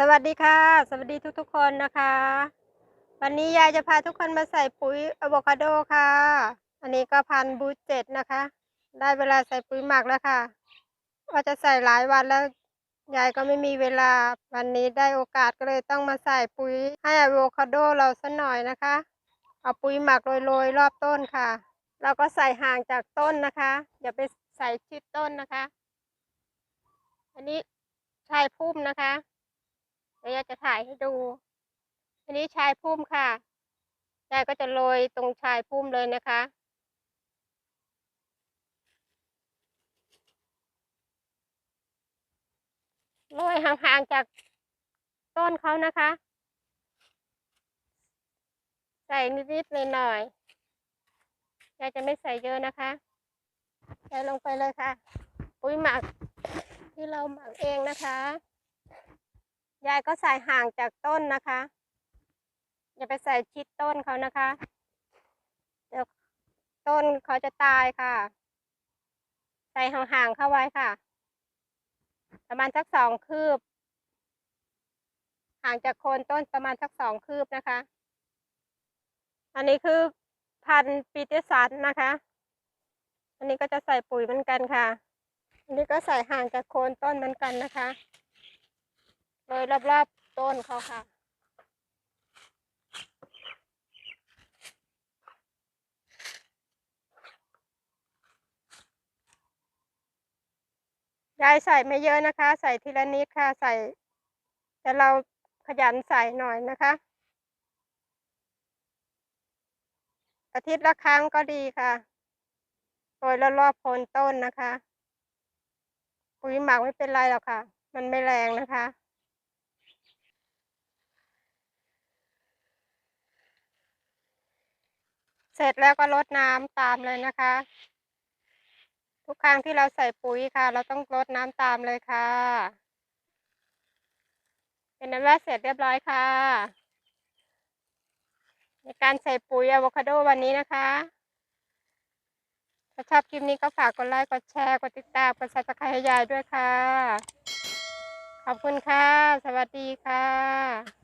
สวัสดีค่ะ สวัสดีทุกๆคนนะคะ วันนี้ยายจะพาทุกคนมาใส่ปุ๋ยอะโวคาโดค่ะ อันนี้ก็พันบูเจ็ดนะคะ ได้เวลาใส่ปุ๋ยหมักแล้วค่ะว่าจะใส่หลายวันแล้วยายก็ไม่มีเวลาวันนี้ได้โอกาสก็เลยต้องมาใส่ปุ๋ยให้อะโวคาโดเราสักหน่อยนะคะ เอาปุ๋ยหมักโรยๆรอบต้นค่ะ เราก็ใส่ห่างจากต้นนะคะอย่าไปใส่ชิดต้นนะคะ อันนี้ชายพุ่มนะคะ เดี๋ยวยายจะถ่ายให้ดูอันนี้ชายพุ่มค่ะยายก็จะโรยตรงชายพุ่มเลยนะคะ โรยห่างๆจากต้นเขานะคะ ใส่นิดๆหน่อยๆยายจะไม่ใส่เยอะนะคะใส่ลงไปเลยค่ะ ปุ๋ยหมักที่เราหมักเองนะคะ ยายก็ใส่ห่างจากต้นนะคะ อย่าไปใส่ชิดต้นเขานะคะ เดี๋ยวต้นเขาจะตายค่ะ ใส่ห่างๆเข้าไว้ค่ะ ประมาณสักสองคืบ ห่างจากโคนต้นประมาณสักสองคืบนะคะ อันนี้คือพันธุ์ปีเตอร์สันนะคะ อันนี้ก็จะใส่ปุ๋ยเหมือนกันค่ะ อันนี้ก็ใส่ห่างจากโคนต้นเหมือนกันนะคะ โรยรอบๆต้นเขาค่ะ ยายใส่ไม่เยอะนะคะ ใส่ทีละนิดค่ะใส่ แต่เราขยันใส่หน่อยนะคะ อาทิตย์ละครั้งก็ดีค่ะโรยรอบๆโคนต้นนะคะ ปุ๋ยหมักไม่เป็นไรหรอกค่ะ มันไม่แรงนะคะ เสร็จแล้วก็รดน้ำตามเลยนะคะ ทุกครั้งที่เราใส่ปุ๋ยค่ะ เราต้องรดน้ำตามเลยค่ะเป็นนั้นว่าเสร็จเรียบร้อยค่ะ ในการใส่ปุ๋ยอะโวคาโดวันนี้นะคะถ้าชอบคลิปนี้ก็ฝากกดไลค์กดแชร์กดติดตามกดซับสไครต์ให้ยายด้วยค่ะ ขอบคุณค่ะ สวัสดีค่ะ